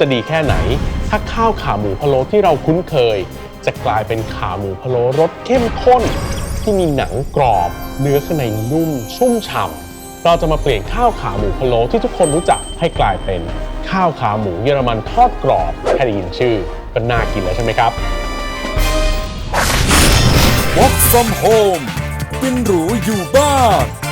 จะดีแค่ไหน ถ้าข้าวขาหมูพะโล้ที่เราคุ้นเคย จะกลายเป็นขาหมูพะโล้รสเข้มข้น ที่มีหนังกรอบ เนื้อข้างในนุ่มชุ่มฉ่ำเราจะมาเปลี่ยนข้าวขาหมูพะโล้ที่ทุกคนรู้จักให้กลายเป็น ข้าวขาหมูเยอรมันทอดกรอบแค่ได้ยินชื่อก็น่ากินแล้วใช่ไหมครับ Work from home กินหรูอยู่บ้าน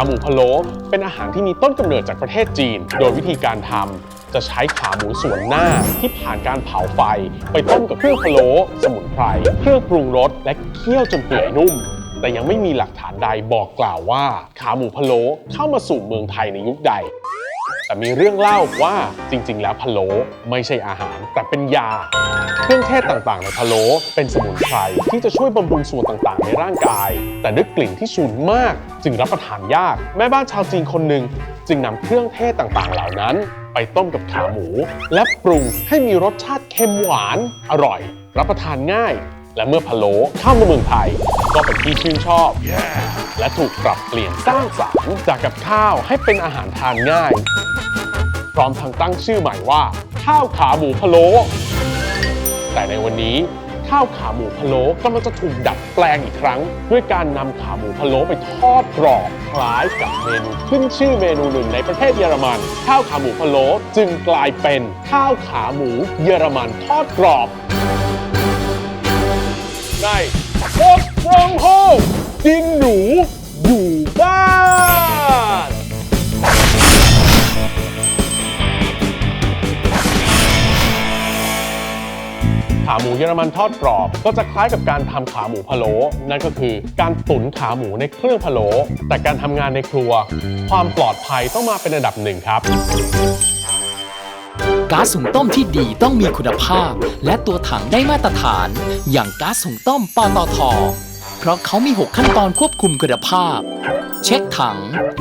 ขาหมูพะโล้เป็นอาหารที่มีต้นกำเนิดจากประเทศจีน โดยวิธีการทำจะใช้ขาหมูส่วนหน้าที่ผ่านการเผาไฟ ไปต้มกับเครื่องพะโล้สมุนไพร เครื่องปรุงรสและเคี่ยวจนเปื่อยนุ่ม แต่ยังไม่มีหลักฐานใดบอกกล่าวว่า ขาหมูพะโล้เข้ามาสู่เมืองไทยในยุคใด แต่มีเรื่องเล่าว่าจริง ๆ แล้วพะโล้ไม่ใช่อาหาร แต่เป็นยา เครื่องเทศต่างๆในพะโล้เป็นสมุนไพรที่จะช่วยบำรุงส่วนต่างๆ ในร่างกาย แต่ด้วยกลิ่นที่ฉุนมาก จึงรับประทานยาก แม่บ้านชาวจีนคนหนึ่งจึงนำเครื่องเทศต่างๆ เหล่านั้น ไปต้มกับขาหมู และปรุงให้มีรสชาติเค็มหวานอร่อย รับประทานง่าย และเมื่อพะโล้เข้ามาเมืองไทย ก็เป็นที่ชื่นชอบและถูกปรับเปลี่ยนสร้างสรรค์จากกับข้าวให้เป็นอาหารทานง่าย พร้อมทั้งตั้งชื่อใหม่ว่า ข้าวขาหมูพะโล้แต่ในวันนี้ข้าวขาหมูพะโล้กำลังจะถูกดัดแปลงอีกครั้ง ด้วยการนำขาหมูพะโล้ไปทอดกรอบคล้ายกับเมนูขึ้นชื่อเมนูหนึ่งในประเทศเยอรมัน ข้าวขาหมูพะโล้จึงกลายเป็นข้าวขาหมูเยอรมันทอดกรอบ ใน Work from home กินหรูอยู่บ้านขาหมูเยอรมันทอดกรอบ ก็จะคล้ายกับการทำขาหมูพะโล้นั่นก็คือการตุ๋นขาหมูในเครื่องพะโล้แต่การทำงานในครัว ความปลอดภัยต้องมาเป็นอันดับหนึ่งครับ ก๊าซหุงต้มที่ดีต้องมีคุณภาพ และตัวถังได้มาตรฐาน อย่างก๊าซหุงต้มปตท เพราะเขามี 6 ขั้นตอนควบคุมคุณภาพ เช็คถัง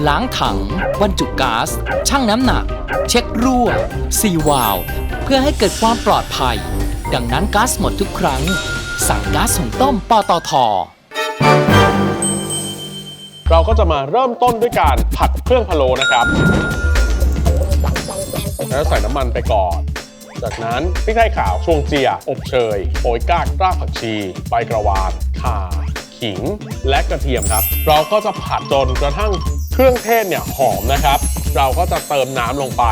ล้างถัง บรรจุก๊าซชั่งน้ำหนัก เช็ครั่วซีวาล์วเพื่อให้เกิดความปลอดภัย ดังนั้นก๊าซหมดทุกครั้ง สั่งก๊าซหุงต้มปตทเราก็จะมาเริ่มต้นด้วยการผัดเครื่องพะโล้นะครับ แล้วใส่น้ำมันไปก่อน จากนั้นพริกไทยขาวชวงเจีย อบเชยโปยกากรากผักชี ใบกระวานข่าขิง และกระเทียมครับ เราก็จะผัดจนกระทั่งเครื่องเทศเนี่ยหอมนะครับ เราก็จะเติมน้ำลงไป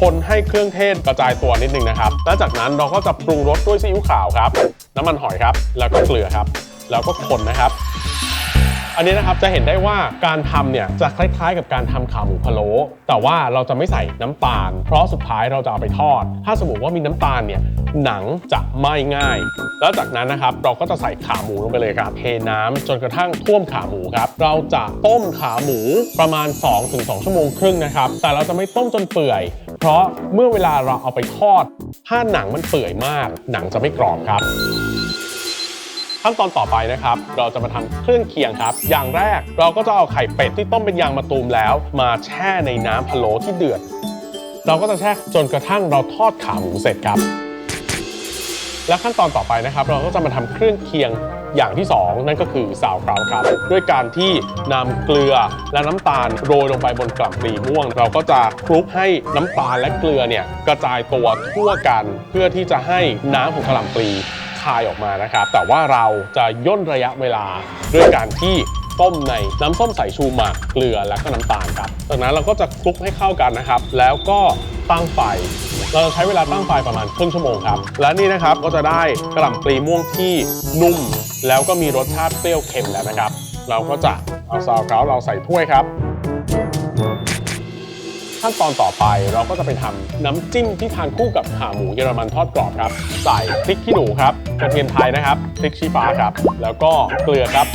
คนให้เครื่องเทศกระจายตัวนิดนึงนะครับ แล้วจากนั้นเราก็จะปรุงรสด้วยซีอิ๊วขาวครับ น้ำมันหอยครับ แล้วก็เกลือครับ แล้วก็คนนะครับ อันนี้นะครับจะเห็นได้ว่าการทำเนี่ยจะคล้ายๆ กับการทำขาหมูพะโล้แต่ว่าเราจะไม่ใส่น้ำตาล เพราะสุดท้ายเราจะเอาไปทอด ถ้าสมมติว่ามีน้ำตาลเนี่ยหนังจะไหม้ง่าย แล้วจากนั้นนะครับเราก็จะใส่ขาหมูลงไปเลยครับเทน้ำจนกระทั่งท่วมขาหมูครับเราจะต้มขาหมูประมาณ 2-2 ชั่วโมงครึ่งนะครับแต่เราจะไม่ต้มจนเปื่อย เพราะเมื่อเวลาเราเอาไปทอด ถ้าหนังมันเปื่อยมาก หนังจะไม่กรอบครับ ขั้นตอนต่อไปนะครับ เราจะมาทำเครื่องเคียงครับ อย่างแรกเราก็จะเอาไข่เป็ดที่ต้มเป็นยางมะตูมแล้ว มาแช่ในน้ำพะโล้ที่เดือด เราก็จะแช่จนกระทั่งเราทอดขาหมูเสร็จครับ และขั้นตอนต่อไปนะครับ เราก็จะมาทำเครื่องเคียงอย่างที่ 2 นั่นก็คือซาวคราวครับ ด้วยการที่นำเกลือและน้ำตาลโรยลงไปบนกล่ำปลีม่วง เราก็จะคลุกให้น้ำตาลและเกลือเนี่ยกระจายตัวทั่วกัน เพื่อที่จะให้น้ำของกล่ำปลี คายออกมานะครับ แต่ว่าเราจะย่นระยะเวลาด้วยการที่ต้มในน้ำส้มสายชูหมักเกลือและก็น้ำตาลครับ จากนั้นเราก็จะคลุกให้เข้ากันนะครับ แล้วก็ตั้งไฟ เราจะใช้เวลาตั้งไฟประมาณครึ่งชั่วโมงครับ และนี่นะครับก็จะได้กระหล่ำปลีม่วงที่นุ่ม แล้วก็มีรสชาติเปรี้ยวเค็มแล้วนะครับ เราก็จะเอาซาวคราวเราใส่ถ้วยครับ ขั้นตอนต่อไปเราก็จะไปทำน้ำจิ้มที่ทานคู่กับขาหมูเยอรมันทอดกรอบครับ ใส่พริกขี้หนูครับกระเทียมไทยนะครับพริกชี้ฟ้าครับ แล้วก็เกลือครับ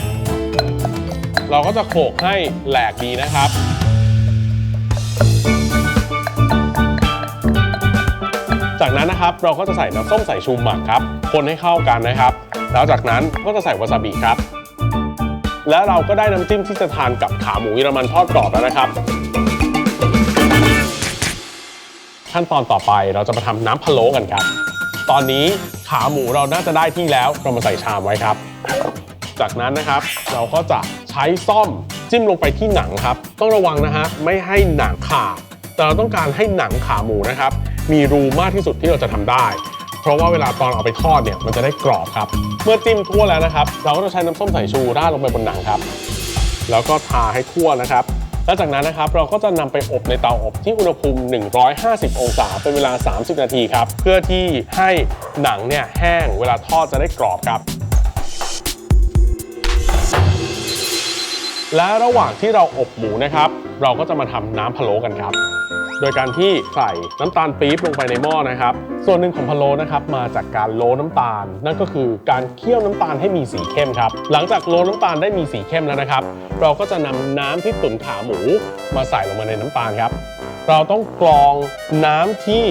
เราก็จะโขลกให้แหลกดีนะครับจากนั้นนะครับเราก็จะใส่น้ำส้มสายชูหมักครับคนให้เข้ากันนะครับ แล้วจากนั้นก็จะใส่วาซาบิครับ แล้วเราก็ได้น้ำจิ้มที่จะทานกับขาหมูเยอรมันทอดกรอบแล้วนะครับ ขั้นตอนต่อไปเราจะมาทำน้ำพะโล้กันครับ ตอนนี้ขาหมูเราน่าจะได้ที่แล้วเรามาใส่ชามไว้ครับ จากนั้นนะครับเราก็จะใช้ซ่อมจิ้มลงไปที่หนังครับ ต้องระวังนะฮะไม่ให้หนังขาดแต่เราต้องการให้หนังขาหมูนะครับ มีรูมากที่สุดที่เราจะทำได้ เพราะว่าเวลาตอนเอาไปทอดเนี่ยมันจะได้กรอบครับ เมื่อจิ้มทั่วแล้วนะครับ เราก็จะใช้น้ำส้มสายชูราดลงไปบนหนังครับ แล้วก็ทาให้ทั่วนะครับ แล้วจากนั้นนะครับเราก็จะนำไปอบในเตาอบที่อุณหภูมิ 150 องศา เป็นเวลา 30 นาทีครับ เพื่อที่ให้หนังเนี่ยแห้งเวลาทอดจะได้กรอบครับ และระหว่างที่เราอบหมูนะครับ เราก็จะมาทำน้ำพะโล้กันครับ โดยการที่ใส่น้ำตาลปี๊บลงไปในหม้อนะครับ ส่วนหนึ่งของพะโล้นะครับมาจากการโล้น้ำตาล นั่นก็คือการเคี่ยวน้ำตาลให้มีสีเข้มครับ หลังจากโล้น้ำตาลได้มีสีเข้มแล้วนะครับ เราก็จะนำน้ำที่ตุ๋นขาหมูมาใส่ลงมาในน้ำตาลครับ เราต้องกรองน้ำที่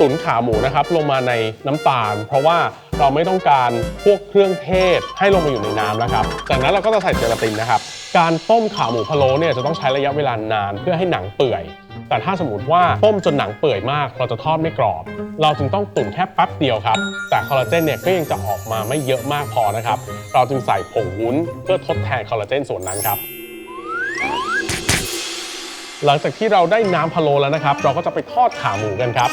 ตุ๋นขาหมูนะครับลงมาในน้ำตาล เพราะว่าเราไม่ต้องการพวกเครื่องเทศให้ลงมาอยู่ในน้ำนะครับ จากนั้นเราก็จะใส่เจลาตินนะครับ การต้มขาหมูพะโล้เนี่ยจะต้องใช้ระยะเวลานานเพื่อให้หนังเปื่อย แต่ถ้าสมมติว่าต้มจนหนังเปื่อยมาก เราจะทอดไม่กรอบ เราจึงต้องตุ๋นแค่แป๊บเดียวครับ แต่คอลลาเจนเนี่ยก็ยังจะออกมาไม่เยอะมากพอนะครับ เราจึงใส่ผงวุ้นเพื่อทดแทนคอลลาเจนส่วนนั้นครับหลังจากที่เราได้น้ำพะโล้แล้วนะครับ เราก็จะไปทอดขาหมูกันครับ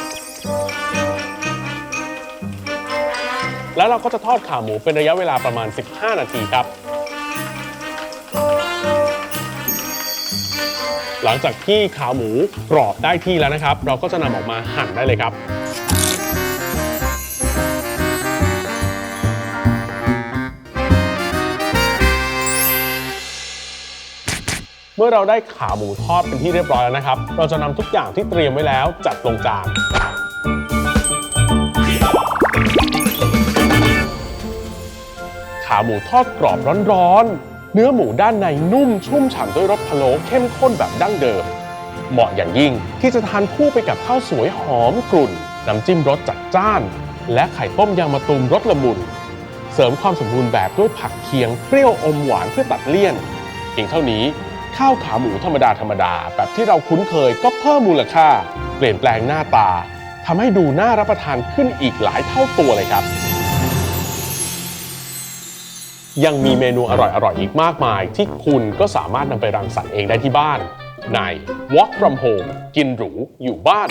แล้วเราก็จะทอดขาหมูเป็นระยะเวลาประมาณ 15 นาทีครับ หลังจากที่ขาหมูกรอบได้ที่แล้วนะครับ เราก็จะนำออกมาหั่นได้เลยครับเมื่อเราได้ขาหมูทอดเป็นที่เรียบร้อยแล้วนะครับ เราจะนำทุกอย่างที่เตรียมไว้แล้วจัดลงจาน ขาหมูทอดกรอบร้อนๆ เนื้อหมูด้านในนุ่มชุ่มฉ่ำด้วยรสพะโล้เข้มข้นแบบดั้งเดิม เหมาะอย่างยิ่งที่จะทานคู่ไปกับข้าวสวยหอมกรุ่น น้ำจิ้มรสจัดจ้าน และไข่ต้มยางมะตูมรสละมุน เสริมความสมบูรณ์แบบด้วยผักเคียงเปรี้ยวอมหวานเพื่อตัดเลี่ยนเพียงเท่านี้ข้าวขาหมูธรรมดาธรรมดาแบบที่เราคุ้นเคยก็เพิ่มมูลค่า เปลี่ยนแปลงหน้าตาทำให้ดูน่ารับประทานขึ้นอีกหลายเท่าตัวเลยครับ ยังมีเมนูอร่อยๆอีกมากมาย ที่คุณก็สามารถนำไปรังสรรค์เองได้ที่บ้าน ใน Walk from Home กินหรูอยู่บ้าน